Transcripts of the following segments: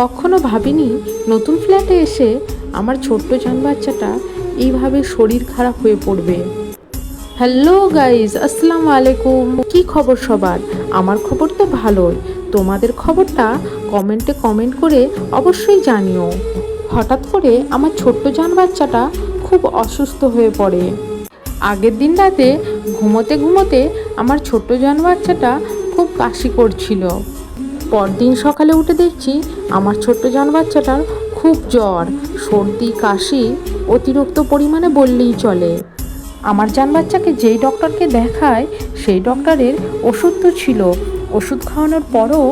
কখনো ভাবিনি নতুন ফ্ল্যাটে এসে আমার ছোট্ট জান বাচ্চাটা এইভাবে শরীর খারাপ হয়ে পড়বে। হ্যালো গাইজ আসসালামু আলাইকুম। কি খবর সবার? আমার খবর তো ভালোই। তোমাদের খবরটা কমেন্টে কমেন্ট করে অবশ্যই জানিও। হঠাৎ করে আমার ছোট্ট জান বাচ্চাটা খুব অসুস্থ হয়ে পড়ে। আগের দিন রাতে ঘুমোতে ঘুমোতে আমার ছোট্ট জান বাচ্চাটা খুব কাশি করছিল। পরদিন সকালে উঠে দেখছি আমার ছোট্ট জান বাচ্চাটার খুব জ্বর। সর্দি, কাশি অতিরিক্ত পরিমাণে বললেই চলে। আমার জান বাচ্চাকে যেই ডক্টরকে দেখায়, সেই ডক্টরের ওষুধ তো ছিল। ওষুধ খাওয়ানোর পরও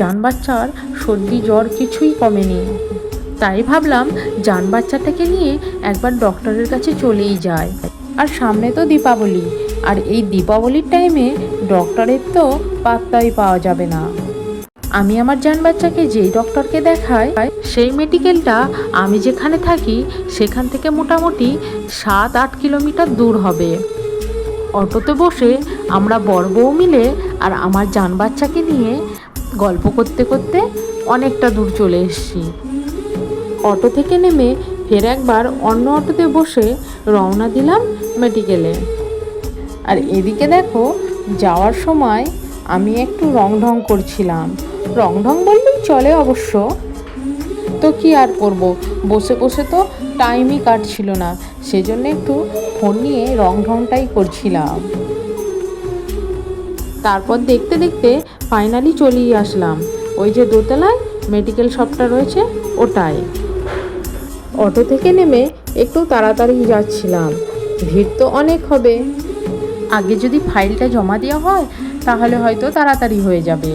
জান বাচ্চার সর্দি, জ্বর কিছুই কমেনি। তাই ভাবলাম জান বাচ্চাটাকে নিয়ে একবার ডক্টরের কাছে চলেই যায় আর সামনে তো দীপাবলি। আর এই দীপাবলির টাইমে ডক্টরের তো পাত্তাই পাওয়া যাবে না। আমি আমার জান বাচ্চাকে যেই ডক্টরকে দেখাই, সেই মেডিকেলটা আমি যেখানে থাকি, সেখান থেকে মোটামুটি সাত, আট কিলোমিটার দূর হবে। অটোতে বসে আমরা বড় বউ মিলে আর আমার জান বাচ্চাকে নিয়ে গল্প করতে করতে অনেকটা দূর চলে এসেছি। অটো থেকে নেমে ফের একবার অন্য অটোতে বসে রওনা দিলাম মেডিকেলে। আর এদিকে দেখো, যাওয়ার সময় আমি একটু রং ঢং করছিলাম। রং ঢং বললেই চলে অবশ্য। তো কি আর করব? বসে বসে তো টাইমই কাটছিল না, সেজন্য একটু ফোন নিয়ে রং ঢংটাই করছিলাম। তারপর দেখতে দেখতে ফাইনালি চলেই আসলাম। ওই যে দোতলায় মেডিকেল শপটা রয়েছে ওটাই অটো থেকে নেমে একটু তাড়াতাড়ি যাচ্ছিলাম। ভিড় তো অনেক হবে। আগে যদি ফাইলটা জমা দেওয়া হয়, তাহলে হয়তো তাড়াতাড়ি হয়ে যাবে।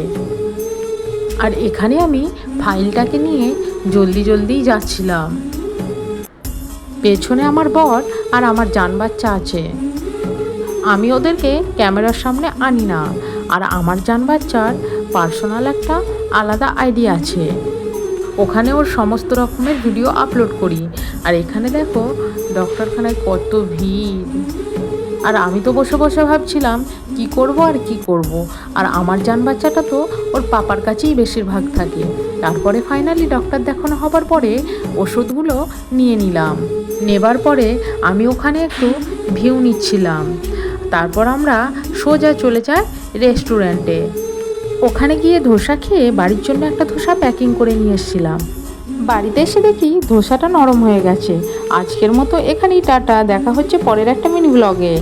আর এখানে আমি ফাইলটাকে নিয়ে জলদি জলদি যাচ্ছিলাম। পেছনে আমার বর আর আমার জান বাচ্চা আছে। আমি ওদেরকে ক্যামেরার সামনে আনি না, আর আমার জান বাচ্চার পার্সোনাল একটা আলাদা আইডি আছে। ওখানে ওর সমস্ত রকমের ভিডিও আপলোড করি। আর এখানে দেখো, ডক্টরখানায় কত ভিড়। আর আমি তো বসে বসে ভাবছিলাম, কি করব আর কি করব? আর আমার জান বাচ্চাটা তো ওর পাপার কাছেই বেশিরভাগ থাকে। তারপরে ফাইনালি ডক্টর দেখানো হবার পরে ওষুধগুলো নিয়ে নিলাম। নেবার পরে আমি ওখানে একটু ভিউ নিচ্ছিলাম। তারপর আমরা সোজা চলে যাই রেস্টুরেন্টে ওখানে গিয়ে ধোসা খেয়ে বাড়ির জন্য একটা ধোসা প্যাকিং করে নিয়ে এসেছিলাম। বাড়িতে এসে দেখি ধোসাটা নরম হয়ে গেছে। আজকের মতো এখানেই টাটা। দেখা হচ্ছে পরের একটা মিনি ব্লগে।